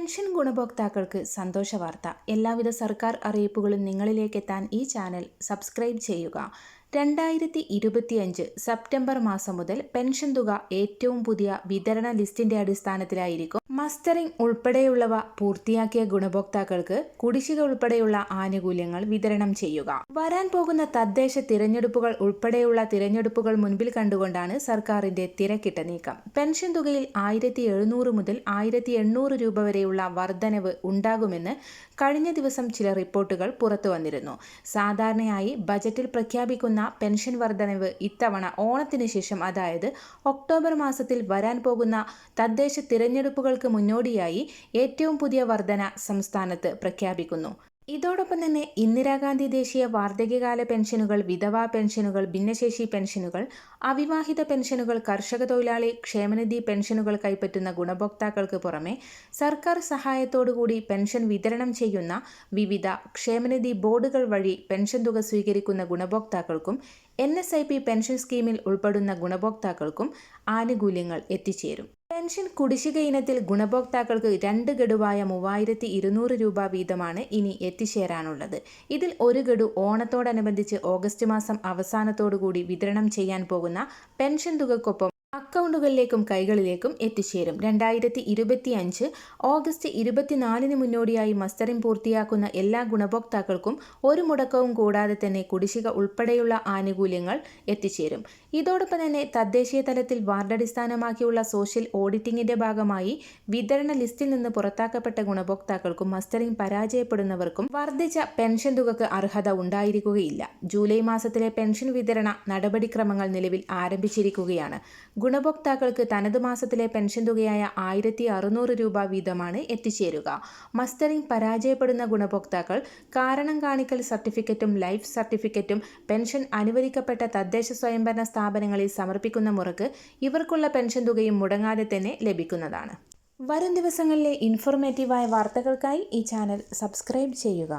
Pension ഗുണഭോക്താക്കൾക്ക് സന്തോഷ വാർത്ത എല്ലാവിധ സർക്കാർ അറിയിപ്പുകളും നിങ്ങളിലേക്ക് എത്താൻ ഈ ചാനൽ സബ്സ്ക്രൈബ് ചെയ്യുക. രണ്ടായിരത്തി ഇരുപത്തിയഞ്ച് സെപ്റ്റംബർ മാസം മുതൽ പെൻഷൻ തുക ഏറ്റവും പുതിയ വിതരണ ലിസ്റ്റിന്റെ അടിസ്ഥാനത്തിലായിരിക്കും. മസ്റ്ററിംഗ് ഉൾപ്പെടെയുള്ളവ പൂർത്തിയാക്കിയ ഗുണഭോക്താക്കൾക്ക് കുടിശ്ശിക ഉൾപ്പെടെയുള്ള ആനുകൂല്യങ്ങൾ വിതരണം ചെയ്യുക. വരാൻ പോകുന്ന തദ്ദേശ തിരഞ്ഞെടുപ്പുകൾ ഉൾപ്പെടെയുള്ള തിരഞ്ഞെടുപ്പുകൾ മുൻപിൽ കണ്ടുകൊണ്ടാണ് സർക്കാരിന്റെ തിരക്കിട്ട നീക്കം. പെൻഷൻ തുകയിൽ ആയിരത്തി മുതൽ ആയിരത്തി രൂപ വരെയുള്ള വർധനവ് ഉണ്ടാകുമെന്ന് കഴിഞ്ഞ ദിവസം ചില റിപ്പോർട്ടുകൾ പുറത്തു വന്നിരുന്നു സാധാരണയായി ബജറ്റിൽ പ്രഖ്യാപിക്കുന്ന പെൻഷൻ വർധനവ് ഇത്തവണ ഓണത്തിന് ശേഷം അതായത് ഒക്ടോബർ മാസത്തിൽ വരാൻ പോകുന്ന തദ്ദേശ തിരഞ്ഞെടുപ്പുകൾക്ക് മുന്നോടിയായി ഏറ്റവും പുതിയ വർധന സംസ്ഥാനത്ത് പ്രഖ്യാപിക്കുന്നു. ഇതോടൊപ്പം തന്നെ ഇന്ദിരാഗാന്ധി ദേശീയ വാർദ്ധക്യകാല പെൻഷനുകൾ വിധവാ പെൻഷനുകൾ ഭിന്നശേഷി പെൻഷനുകൾ അവിവാഹിത പെൻഷനുകൾ കർഷക തൊഴിലാളി ക്ഷേമനിധി പെൻഷനുകൾ കൈപ്പറ്റുന്ന ഗുണഭോക്താക്കൾക്ക് പുറമെ സർക്കാർ സഹായത്തോടുകൂടി പെൻഷൻ വിതരണം ചെയ്യുന്ന വിവിധ ക്ഷേമനിധി ബോർഡുകൾ വഴി പെൻഷൻ തുക സ്വീകരിക്കുന്ന ഗുണഭോക്താക്കൾക്കും N S I P pension സ്കീമിൽ ഉൾപ്പെടുന്ന ഗുണഭോക്താക്കൾക്കും ആനുകൂല്യങ്ങൾ എത്തിച്ചേരും. പെൻഷൻ കുടിശ്ശിക ഇനത്തിൽ ഗുണഭോക്താക്കൾക്ക് രണ്ട് ഗഡുവായ മൂവായിരത്തി ഇരുന്നൂറ് രൂപ വീതമാണ് ഇനി എത്തിച്ചേരാനുള്ളത്. ഇതിൽ ഒരു ഗഡു ഓണത്തോടനുബന്ധിച്ച് ഓഗസ്റ്റ് മാസം അവസാനത്തോടുകൂടി വിതരണം ചെയ്യാൻ പോകുന്ന പെൻഷൻ തുകക്കൊപ്പം അക്കൗണ്ടുകളിലേക്കും കൈകളിലേക്കും എത്തിച്ചേരും. രണ്ടായിരത്തി ഇരുപത്തി അഞ്ച് ഓഗസ്റ്റ് ഇരുപത്തിനാലിന് മുന്നോടിയായി മസ്റ്ററിംഗ് പൂർത്തിയാക്കുന്ന എല്ലാ ഗുണഭോക്താക്കൾക്കും ഒരു മുടക്കവും കൂടാതെ തന്നെ കുടിശ്ശിക ഉൾപ്പെടെയുള്ള ആനുകൂല്യങ്ങൾ എത്തിച്ചേരും. ഇതോടൊപ്പം തന്നെ തദ്ദേശീയ തലത്തിൽ വാർഡടിസ്ഥാനമാക്കിയുള്ള സോഷ്യൽ ഓഡിറ്റിംഗിന്റെ ഭാഗമായി വിതരണ ലിസ്റ്റിൽ നിന്ന് പുറത്താക്കപ്പെട്ട ഗുണഭോക്താക്കൾക്കും മസ്റ്ററിംഗ് പരാജയപ്പെടുന്നവർക്കും വർദ്ധിച്ച പെൻഷൻ തുകക്ക് അർഹത ഉണ്ടായിരിക്കുകയില്ല. ജൂലൈ മാസത്തിലെ പെൻഷൻ വിതരണ നടപടിക്രമങ്ങൾ നിലവിൽ ആരംഭിച്ചിരിക്കുകയാണ്. ഗുണഭോക്താക്കൾക്ക് തനത് മാസത്തിലെ പെൻഷൻ തുകയായ ആയിരത്തി അറുന്നൂറ് രൂപ വീതമാണ് എത്തിച്ചേരുക. മസ്റ്ററിംഗ് പരാജയപ്പെടുന്ന ഗുണഭോക്താക്കൾ കാരണം കാണിക്കൽ സർട്ടിഫിക്കറ്റും ലൈഫ് സർട്ടിഫിക്കറ്റും പെൻഷൻ അനുവദിക്കപ്പെട്ട തദ്ദേശ സ്വയംഭരണ സ്ഥാപനങ്ങളിൽ സമർപ്പിക്കുന്ന മുറക്ക് ഇവർക്കുള്ള പെൻഷൻ തുകയും മുടങ്ങാതെ തന്നെ ലഭിക്കുന്നതാണ്. വരും ദിവസങ്ങളിലെ ഇൻഫോർമേറ്റീവായ വാർത്തകൾക്കായി ഈ ചാനൽ സബ്സ്ക്രൈബ് ചെയ്യുക.